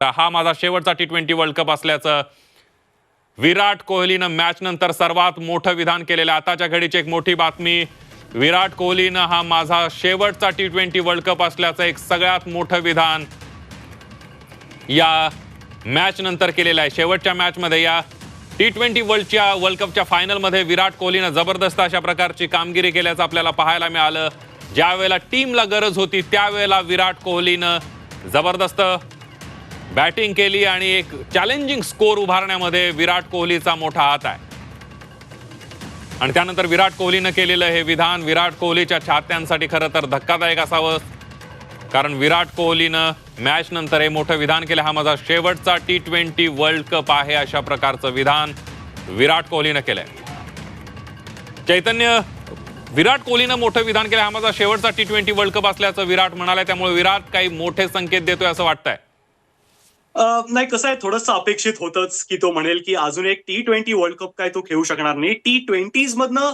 हा माझा शेवटचा टी ट्वेंटी वर्ल्ड कप असल्याचं विराट कोहलीनं मॅच नंतर सर्वात मोठं विधान केलेलं आहे. आताच्या घडीची एक मोठी बातमी विराट कोहलीनं हा माझा शेवटचा टी ट्वेंटी वर्ल्ड कप असल्याचं एक सगळ्यात मोठं विधान या मॅच नंतर केलेलं आहे शेवटच्या मॅचमध्ये या टी ट्वेंटी वर्ल्डच्या वर्ल्ड कपच्या फायनलमध्ये विराट कोहलीनं जबरदस्त अशा प्रकारची कामगिरी केल्याचं आपल्याला पाहायला मिळालं ज्यावेळेला टीमला गरज होती त्यावेळेला विराट कोहलीनं जबरदस्त बॅटिंग केली आणि एक चॅलेंजिंग स्कोर उभारण्यामध्ये विराट कोहलीचा मोठा हात आहे. आणि त्यानंतर विराट कोहलीनं केलेलं हे विधान विराट कोहलीच्या चाहत्यांसाठी खरं तर धक्कादायक असावं. कारण विराट कोहलीनं मॅच नंतर हे मोठं विधान केलं. हा माझा शेवटचा टी ट्वेंटी वर्ल्ड कप आहे अशा प्रकारचं विधान विराट कोहलीनं केलंय. चैतन्य विराट कोहलीनं मोठं विधान केलं. हा माझा शेवटचा टी ट्वेंटी वर्ल्ड कप असल्याचं विराट म्हणालाय. त्यामुळे विराट काही मोठे संकेत देतोय असं वाटतंय. नाही कसं आहे थोडंसं अपेक्षित होतंच की तो म्हणेल की अजून एक टी ट्वेंटी वर्ल्ड कप काय तो खेळू शकणार नाही. टी ट्वेंटीज मधनं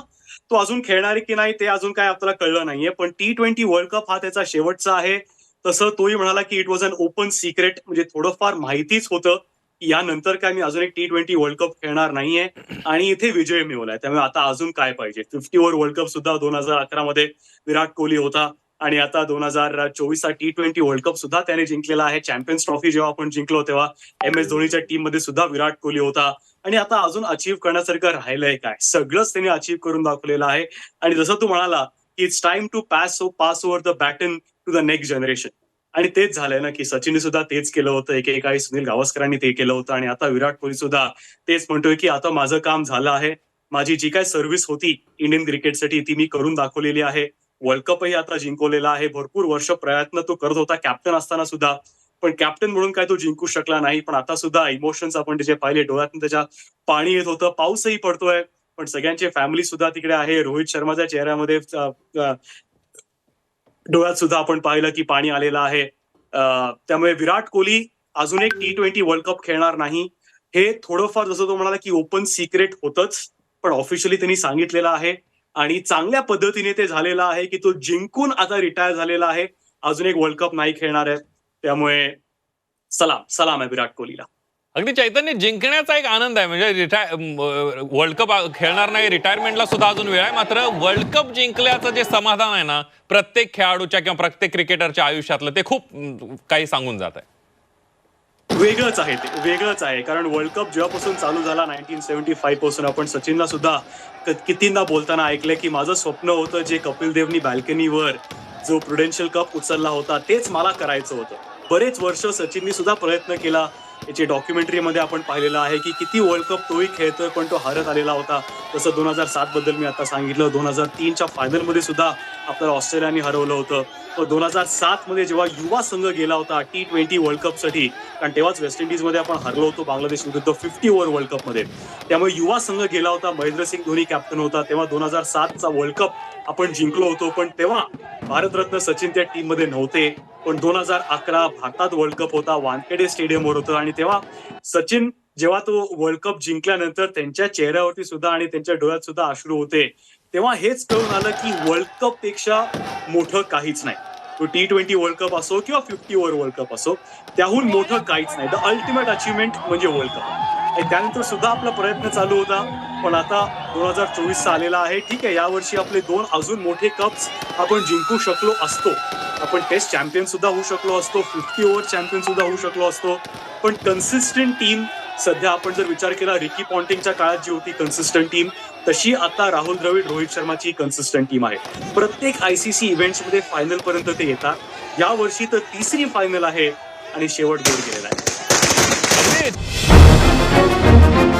तो अजून खेळणार की नाही ते अजून काय आपल्याला कळलं नाहीये. पण टी ट्वेंटी वर्ल्ड कप हा त्याचा शेवटचा आहे. तसं तोही म्हणाला की it was an open secret म्हणजे थोडंफार माहितीच होतं यानंतर काय मी अजून एक टी ट्वेंटी वर्ल्ड कप खेळणार नाहीये आणि इथे विजय मिळवलाय. त्यामुळे आता अजून काय पाहिजे? फिफ्टी ओव्हर वर्ल्ड कप सुद्धा दोन हजार अकरा मध्ये विराट कोहली होता. आणि आता दोन हजार चोवीसचा टी ट्वेंटी वर्ल्ड कप सुद्धा त्याने जिंकलेला आहे. चॅम्पियन्स ट्रॉफी जेव्हा आपण जिंकलो तेव्हा एम एस धोनीच्या टीममध्ये सुद्धा विराट कोहली होता. आणि आता अजून अचीव्ह करण्यासारखं राहिलंय काय? सगळंच त्यांनी अचीव्ह करून दाखवलेलं आहे. आणि जसं तू म्हणाला की it's time to pass pass over the baton to the next generation आणि तेच झालंय ना की सचिनने सुद्धा तेच केलं होतं. एकेकाळी सुनील गावस्करांनी ते केलं होतं. आणि आता विराट कोहली सुद्धा तेच म्हणतोय की आता माझं काम झालं आहे. माझी जी काय सर्व्हिस होती इंडियन क्रिकेटसाठी ती मी करून दाखवलेली आहे. वर्ल्ड कपही आता जिंकवलेला आहे. भरपूर वर्ष प्रयत्न तो करत होता. कॅप्टन असताना सुद्धा. पण कॅप्टन म्हणून काय तो जिंकू शकला नाही. पण आता सुद्धा इमोशन्स आपण त्याचे पाहिले डोळ्यातून त्याच्या पाणी येत होतं. पाऊसही पडतोय. पण सगळ्यांची फॅमिली सुद्धा तिकडे आहे. रोहित शर्माच्या चेहऱ्यामध्ये डोळ्यात सुद्धा आपण पाहिलं की पाणी आलेलं आहे. त्यामुळे विराट कोहली अजून एक टी ट्वेंटी वर्ल्ड कप खेळणार नाही. हे थोडंफार जसं तो म्हणाला की ओपन सिक्रेट होतच. पण ऑफिशियली त्यांनी सांगितलेलं आहे. आणि चांगल्या पद्धतीने ते झालेलं आहे की तो जिंकून आता रिटायर झालेला आहे. अजून एक वर्ल्ड कप नाही खेळणार आहे. त्यामुळे सलाम सलाम आहे विराट कोहलीला. अगदी चैतन्य जिंकण्याचा एक आनंद आहे. म्हणजे रिटाय वर्ल्ड कप खेळणार नाही रिटायरमेंटला सुद्धा अजून वेळ आहे. मात्र वर्ल्ड कप जिंकल्याचं जे समाधान आहे ना प्रत्येक खेळाडूच्या किंवा प्रत्येक क्रिकेटरच्या आयुष्यातलं ते खूप काही सांगून जात आहे. वेगळंच आहे ते वेगळंच आहे. कारण वर्ल्ड कप जेव्हापासून चालू झाला नाईन्टीन सेव्हन्टी फाईव्हपासून आपण सचिनला सुद्धा कितींदा बोलताना ऐकलंय की माझं स्वप्न होतं जे कपिल देवनी बॅल्कनीवर जो प्रुडेन्शियल कप उचलला होता तेच मला करायचं होतं. बरेच वर्ष सचिननी सुद्धा प्रयत्न केला. याची डॉक्युमेंटरीमध्ये आपण पाहिलेलं आहे की किती वर्ल्ड कप तोही खेळतोय पण तो हरत आलेला होता. तसं दोन हजार सात बद्दल मी आता सांगितलं. दोन हजार तीनच्या फायनलमध्ये सुद्धा आपल्याला ऑस्ट्रेलियाने हरवलं होतं. तर दोन हजार सातमध्ये जेव्हा युवा संघ गेला होता टी ट्वेंटी वर्ल्ड कपसाठी कारण तेव्हाच वेस्ट इंडिजमध्ये आपण हरलो होतो बांगलादेश विरुद्ध फिफ्टी ओव्हर वर्ल्ड कपमध्ये त्यामुळे युवा संघ गेला होता महेंद्रसिंग धोनी कॅप्टन होता तेव्हा दोन हजार सातचा वर्ल्ड कप आपण जिंकलो होतो पण तेव्हा भारतरत्न सचिन त्या टीममध्ये नव्हते. पण दोन हजार अकरा भारतात वर्ल्ड कप होता वानखेडे स्टेडियमवर होतं आणि तेव्हा सचिन जेव्हा तो वर्ल्ड कप जिंकल्यानंतर त्यांच्या चेहऱ्यावरती सुद्धा आणि त्यांच्या डोळ्यात सुद्धा अश्रू होते तेव्हा हेच कळून आलं की वर्ल्ड कपपेक्षा मोठं काहीच नाही. तो टी ट्वेंटी वर्ल्ड कप असो किंवा फिफ्टी ओव्हर वर्ल्ड कप असो त्याहून मोठं काहीच नाही. द अल्टिमेट अचिव्हमेंट म्हणजे वर्ल्ड कप आणि त्यानंतर सुद्धा आपला प्रयत्न चालू होता पण आता दोन हजार चोवीसचा आलेला आहे. ठीक आहे यावर्षी आपले दोन अजून मोठे कप्स आपण जिंकू शकलो असतो. आपण टेस्ट चॅम्पियन सुद्धा होऊ शकलो असतो फिफ्टी ओव्हर चॅम्पियन सुद्धा होऊ शकलो असतो. पण कन्सिस्टंट टीम सध्या आपण जर विचार केला रिकी पॉन्टिंगच्या काळात जी होती कन्सिस्टंट टीम तशी आता राहुल द्रविड रोहित शर्माची कन्सिस्टंट टीम आहे. प्रत्येक आयसीसी इव्हेंट्समध्ये फायनल पर्यंत ते येतात. या वर्षी तर तिसरी फायनल आहे आणि शेवट गोड गेलेला आहे. Thank you.